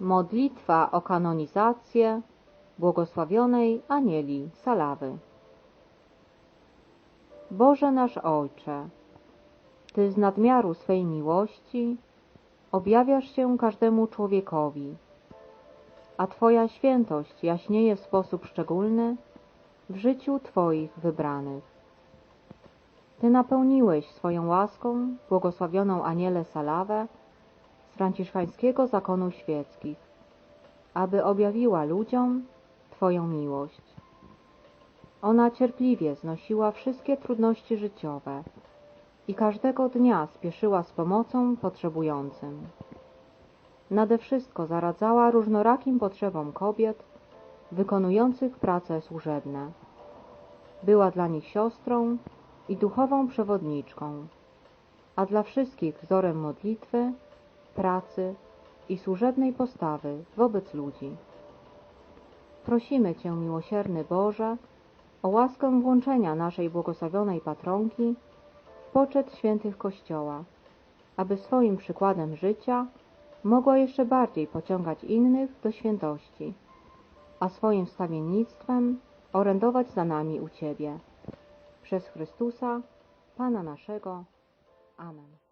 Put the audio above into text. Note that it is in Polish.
Modlitwa o kanonizację błogosławionej Anieli Salawy. Boże nasz Ojcze, Ty z nadmiaru swej miłości objawiasz się każdemu człowiekowi, a Twoja świętość jaśnieje w sposób szczególny w życiu Twoich wybranych. Ty napełniłeś swoją łaską błogosławioną Anielę Salawę franciszkańskiego zakonu świeckich, aby objawiła ludziom Twoją miłość. Ona cierpliwie znosiła wszystkie trudności życiowe i każdego dnia spieszyła z pomocą potrzebującym. Nade wszystko zaradzała różnorakim potrzebom kobiet wykonujących prace służebne. Była dla nich siostrą i duchową przewodniczką, a dla wszystkich wzorem modlitwy, pracy i służebnej postawy wobec ludzi. Prosimy Cię, miłosierny Boże, o łaskę włączenia naszej błogosławionej patronki w poczet świętych Kościoła, aby swoim przykładem życia mogła jeszcze bardziej pociągać innych do świętości, a swoim wstawiennictwem orędować za nami u Ciebie. Przez Chrystusa, Pana naszego. Amen.